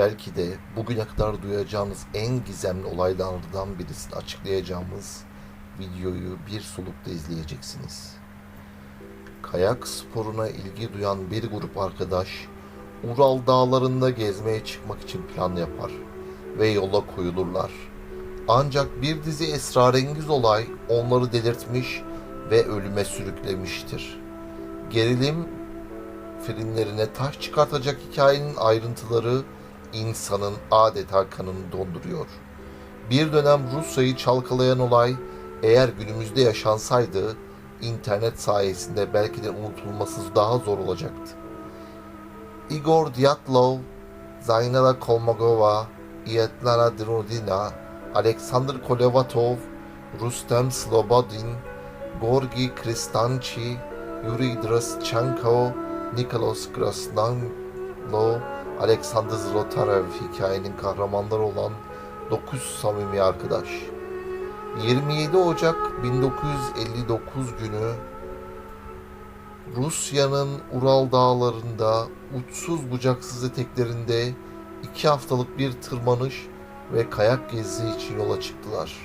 belki de bugüne kadar duyacağınız en gizemli olaylardan birisini açıklayacağımız videoyu bir solukta izleyeceksiniz. Kayak sporuna ilgi duyan bir grup arkadaş Ural dağlarında gezmeye çıkmak için plan yapar ve yola koyulurlar. Ancak bir dizi esrarengiz olay onları delirtmiş ve ölüme sürüklemiştir. Gerilim filmlerine taş çıkartacak hikayenin ayrıntıları insanın adeta kanını donduruyor. Bir dönem Rusya'yı çalkalayan olay eğer günümüzde yaşansaydı internet sayesinde belki de unutulması daha zor olacaktı. Igor Dyatlov, Zaynala Kolmogova, Svetlana Drudina, Alexander Kolevatov, Rustem Slobodin, Gorgi Kristanchi, Yuri Draschenko, Nikolos Krasnanlo, Alexander Zlotarev hikayenin kahramanları olan 9 samimi arkadaş. 27 Ocak 1959 günü Rusya'nın Ural dağlarında uçsuz bucaksız eteklerinde iki haftalık bir tırmanış ve kayak gezisi için yola çıktılar.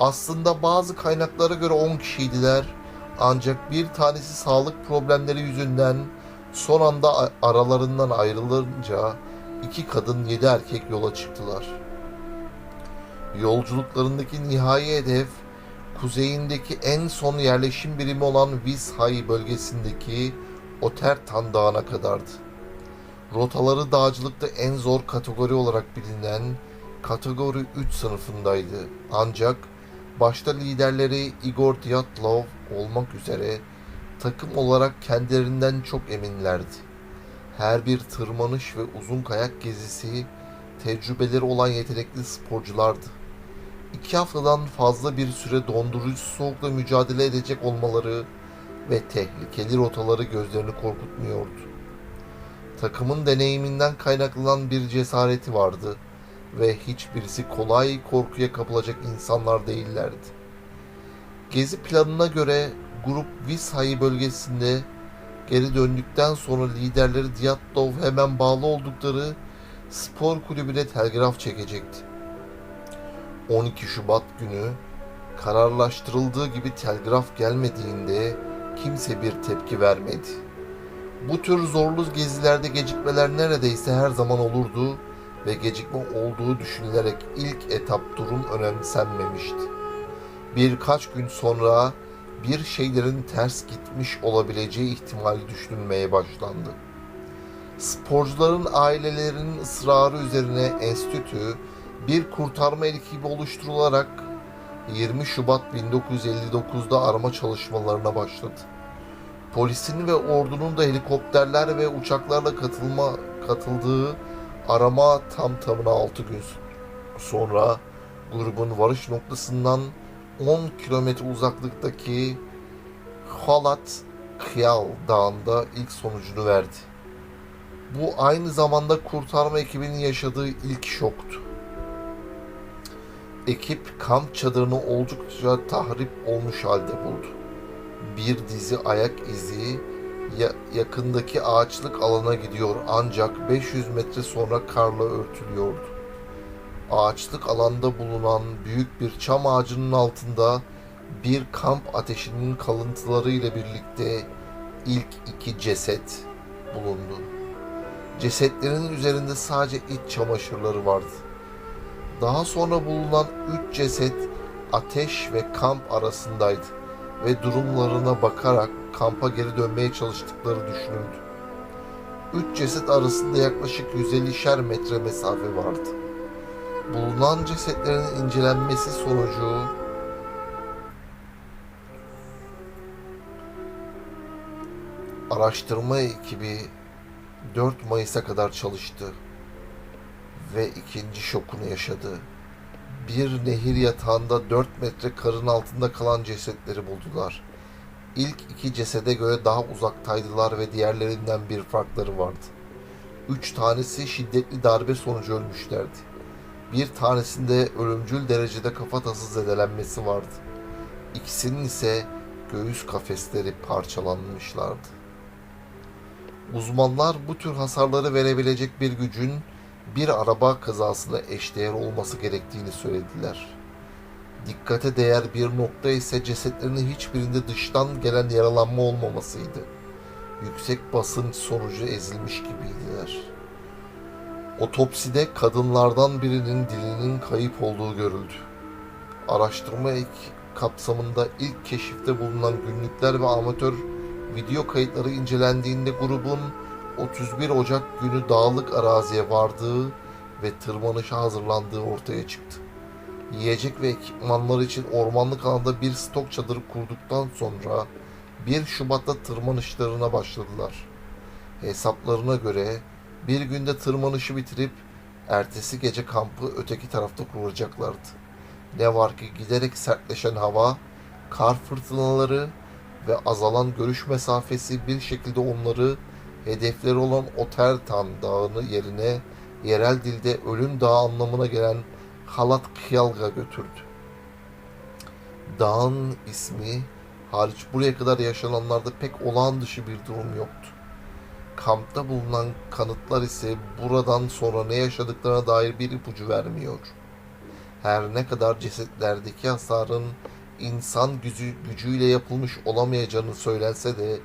Aslında bazı kaynaklara göre 10 kişiydiler ancak bir tanesi sağlık problemleri yüzünden son anda aralarından ayrılınca iki kadın yedi erkek yola çıktılar. Yolculuklarındaki nihai hedef kuzeyindeki en son yerleşim birimi olan Vizhay bölgesindeki Otertan Dağı'na kadardı. Rotaları dağcılıkta en zor kategori olarak bilinen kategori 3 sınıfındaydı. Ancak başta liderleri Igor Dyatlov olmak üzere takım olarak kendilerinden çok eminlerdi. Her bir tırmanış ve uzun kayak gezisi tecrübeleri olan yetenekli sporculardı. İki haftadan fazla bir süre dondurucu soğukla mücadele edecek olmaları ve tehlikeli rotaları gözlerini korkutmuyordu. Takımın deneyiminden kaynaklanan bir cesareti vardı ve hiçbirisi kolay korkuya kapılacak insanlar değillerdi. Gezi planına göre grup Vizhay bölgesinde geri döndükten sonra liderleri Dyatlov hemen bağlı oldukları spor kulübüne telgraf çekecekti. 12 Şubat günü kararlaştırıldığı gibi telgraf gelmediğinde kimse bir tepki vermedi. Bu tür zorlu gezilerde gecikmeler neredeyse her zaman olurdu ve gecikme olduğu düşünülerek ilk etap durum önemsenmemişti. Birkaç gün sonra bir şeylerin ters gitmiş olabileceği ihtimali düşünülmeye başlandı. Sporcuların ailelerinin ısrarı üzerine enstitü bir kurtarma ekibi oluşturularak 20 Şubat 1959'da arama çalışmalarına başladı. Polisin ve ordunun da helikopterler ve uçaklarla katılma katıldığı arama tam tamına 6 gün sonra grubun varış noktasından 10 kilometre uzaklıktaki Halat Kıyal Dağı'nda ilk sonucunu verdi. Bu aynı zamanda kurtarma ekibinin yaşadığı ilk şoktu. Ekip kamp çadırını oldukça tahrip olmuş halde buldu. Bir dizi ayak izi ya- yakındaki ağaçlık alana gidiyor ancak 500 metre sonra karla örtülüyordu. Ağaçlık alanda bulunan büyük bir çam ağacının altında bir kamp ateşinin kalıntıları ile birlikte ilk iki ceset bulundu. Cesetlerin üzerinde sadece iç çamaşırları vardı. Daha sonra bulunan üç ceset ateş ve kamp arasındaydı ve durumlarına bakarak kampa geri dönmeye çalıştıkları düşünüldü. Üç ceset arasında yaklaşık 150'şer metre mesafe vardı. Bulunan cesetlerin incelenmesi sonucu araştırma ekibi 4 Mayıs'a kadar çalıştı ve ikinci şokunu yaşadı. Bir nehir yatağında 4 metre karın altında kalan cesetleri buldular. İlk iki cesede göre daha uzaktaydılar ve diğerlerinden bir farkları vardı. Üç tanesi şiddetli darbe sonucu ölmüşlerdi. Bir tanesinde ölümcül derecede kafatası zedelenmesi vardı. İkisinin ise göğüs kafesleri parçalanmışlardı. Uzmanlar bu tür hasarları verebilecek bir gücün bir araba kazasına eşdeğer olması gerektiğini söylediler. Dikkate değer bir nokta ise cesetlerinin hiçbirinde dıştan gelen yaralanma olmamasıydı. Yüksek basınç sonucu ezilmiş gibiydiler. Otopside kadınlardan birinin dilinin kayıp olduğu görüldü. Araştırma ek kapsamında ilk keşifte bulunan günlükler ve amatör video kayıtları incelendiğinde grubun 31 Ocak günü dağlık araziye vardığı ve tırmanışa hazırlandığı ortaya çıktı. Yiyecek ve ekipmanlar için ormanlık alanda bir stok çadırı kurduktan sonra 1 Şubat'ta tırmanışlarına başladılar. Hesaplarına göre bir günde tırmanışı bitirip ertesi gece kampı öteki tarafta kuracaklardı. Ne var ki giderek sertleşen hava, kar fırtınaları ve azalan görüş mesafesi bir şekilde onları hedefleri olan Otertan Dağı'nı yerine yerel dilde ölüm dağı anlamına gelen Halat Kyalga götürdü. Dağın ismi hariç buraya kadar yaşananlarda pek olağan dışı bir durum yoktu. Kampta bulunan kanıtlar ise buradan sonra ne yaşadıklarına dair bir ipucu vermiyor. Her ne kadar cesetlerdeki hasarın insan gücü, gücüyle yapılmış olamayacağını söylense de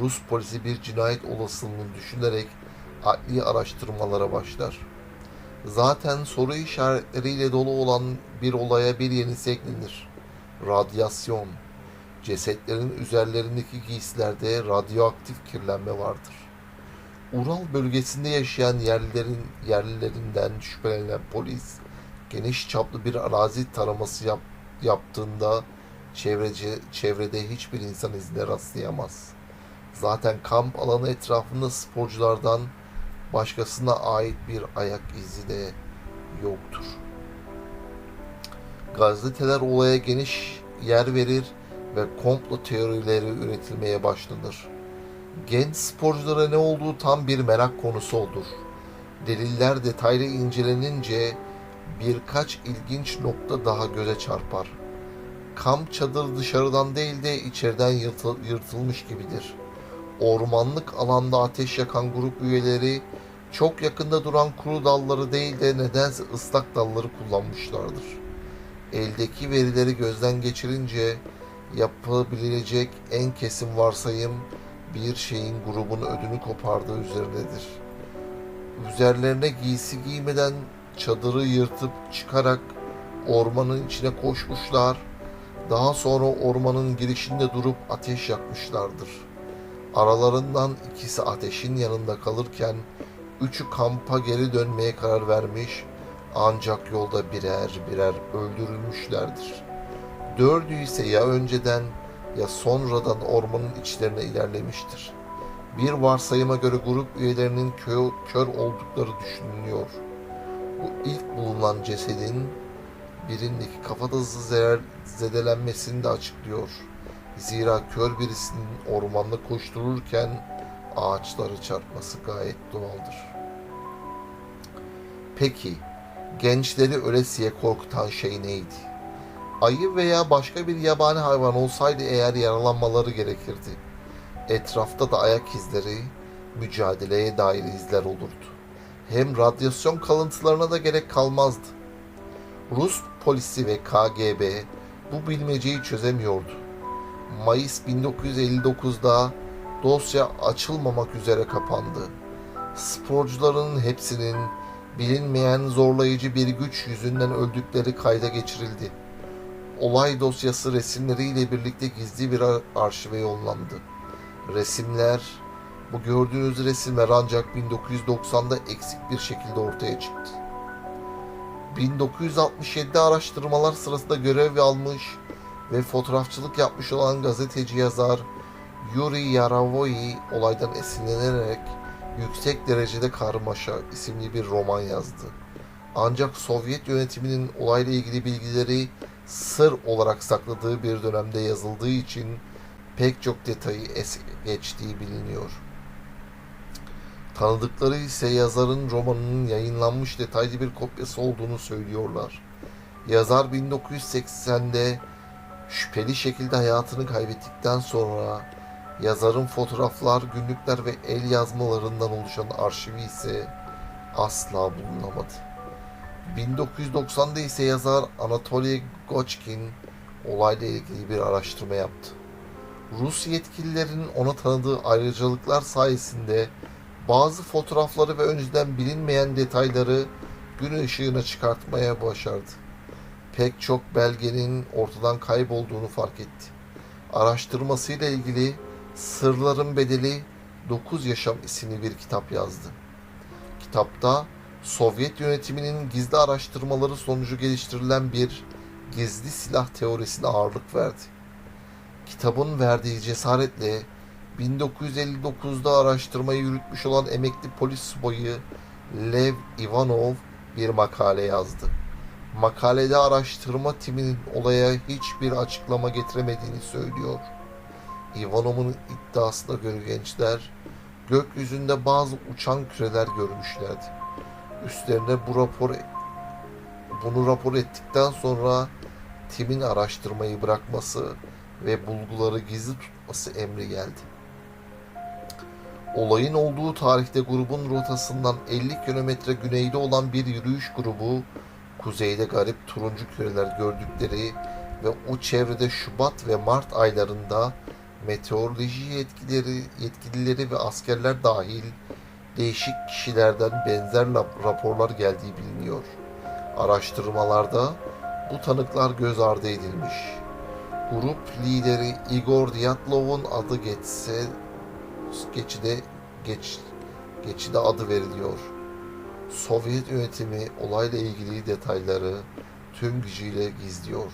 Rus polisi bir cinayet olasılığını düşünerek adli araştırmalara başlar. Zaten soru işaretleriyle dolu olan bir olaya bir yenisi eklenir. Radyasyon. Cesetlerin üzerlerindeki giysilerde radyoaktif kirlenme vardır. Ural bölgesinde yaşayan yerlilerin yerlilerinden şüphelenen polis geniş çaplı bir arazi taraması yap, yaptığında çevrece, çevrede hiçbir insan izine rastlayamaz. Zaten kamp alanı etrafında sporculardan başkasına ait bir ayak izi de yoktur. Gazeteler olaya geniş yer verir ve komplo teorileri üretilmeye başlanır. Genç sporculara ne olduğu tam bir merak konusu olur. Deliller detaylı incelenince birkaç ilginç nokta daha göze çarpar. Kamp çadırı dışarıdan değil de içeriden yırtıl- yırtılmış gibidir. Ormanlık alanda ateş yakan grup üyeleri çok yakında duran kuru dalları değil de nedense ıslak dalları kullanmışlardır. Eldeki verileri gözden geçirince yapılabilecek en kesin varsayım bir şeyin grubun ödünü kopardığı üzerindedir. Üzerlerine giysi giymeden çadırı yırtıp çıkarak ormanın içine koşmuşlar. Daha sonra ormanın girişinde durup ateş yakmışlardır. Aralarından ikisi ateşin yanında kalırken üçü kampa geri dönmeye karar vermiş ancak yolda birer birer öldürülmüşlerdir. Dördü ise ya önceden ya sonradan ormanın içlerine ilerlemiştir. Bir varsayıma göre grup üyelerinin kö- kör oldukları düşünülüyor. Bu ilk bulunan cesedin birindeki kafatası zedelenmesini de açıklıyor. Zira kör birisinin ormanda koştururken ağaçları çarpması gayet doğaldır. Peki, gençleri ölesiye korkutan şey neydi? Ayı veya başka bir yabani hayvan olsaydı eğer yaralanmaları gerekirdi. Etrafta da ayak izleri, mücadeleye dair izler olurdu. Hem radyasyon kalıntılarına da gerek kalmazdı. Rus polisi ve KGB bu bilmeceyi çözemiyordu. Mayıs 1959'da dosya açılmamak üzere kapandı. Sporcuların hepsinin bilinmeyen zorlayıcı bir güç yüzünden öldükleri kayda geçirildi. Olay dosyası resimleriyle birlikte gizli bir ar- arşive yollandı. Resimler, bu gördüğünüz resimler ancak 1990'da eksik bir şekilde ortaya çıktı. 1967'de araştırmalar sırasında görev almış ve fotoğrafçılık yapmış olan gazeteci yazar Yuri Yaravoy olaydan esinlenerek Yüksek Derecede Karmaşa isimli bir roman yazdı. Ancak Sovyet yönetiminin olayla ilgili bilgileri sır olarak sakladığı bir dönemde yazıldığı için pek çok detayı es geçtiği biliniyor. Tanıdıkları ise yazarın romanının yayınlanmış detaylı bir kopyası olduğunu söylüyorlar. Yazar 1980'de şüpheli şekilde hayatını kaybettikten sonra yazarın fotoğraflar, günlükler ve el yazmalarından oluşan arşivi ise asla bulunamadı. 1990'da ise yazar Anatoly Gochkin olayla ilgili bir araştırma yaptı. Rus yetkililerin ona tanıdığı ayrıcalıklar sayesinde bazı fotoğrafları ve önceden bilinmeyen detayları gün ışığına çıkartmaya başardı. Pek çok belgenin ortadan kaybolduğunu fark etti. Araştırmasıyla ilgili Sırların Bedeli 9 Yaşam isimli bir kitap yazdı. Kitapta Sovyet yönetiminin gizli araştırmaları sonucu geliştirilen bir gizli silah teorisine ağırlık verdi. Kitabın verdiği cesaretle 1959'da araştırmayı yürütmüş olan emekli polis subayı Lev Ivanov bir makale yazdı. Makalede araştırma timinin olaya hiçbir açıklama getiremediğini söylüyor. Ivanov'un iddiasına göre gençler gökyüzünde bazı uçan küreler görmüşlerdi. Üstlerine bu rapor bunu rapor ettikten sonra timin araştırmayı bırakması ve bulguları gizli tutması emri geldi. Olayın olduğu tarihte grubun rotasından 50 kilometre güneyde olan bir yürüyüş grubu kuzeyde garip turuncu küreler gördükleri ve o çevrede Şubat ve Mart aylarında meteoroloji yetkileri, yetkilileri ve askerler dahil değişik kişilerden benzer raporlar geldiği biliniyor. Araştırmalarda bu tanıklar göz ardı edilmiş. Grup lideri Igor Dyatlov'un adı geçse geçide geç geçide adı veriliyor. Sovyet yönetimi olayla ilgili detayları tüm gücüyle gizliyor.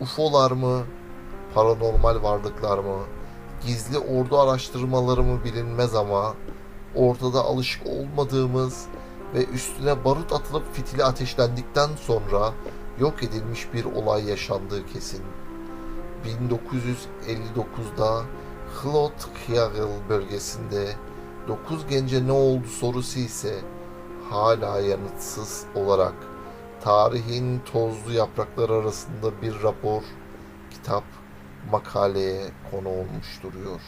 UFO'lar mı, paranormal varlıklar mı, gizli ordu araştırmaları mı bilinmez ama ortada alışık olmadığımız ve üstüne barut atılıp fitili ateşlendikten sonra yok edilmiş bir olay yaşandığı kesin. 1959'da Hlot-Khyagl bölgesinde 9 gence ne oldu sorusu ise hala yanıtsız olarak tarihin tozlu yaprakları arasında bir rapor, kitap, makaleye konu olmuş duruyor.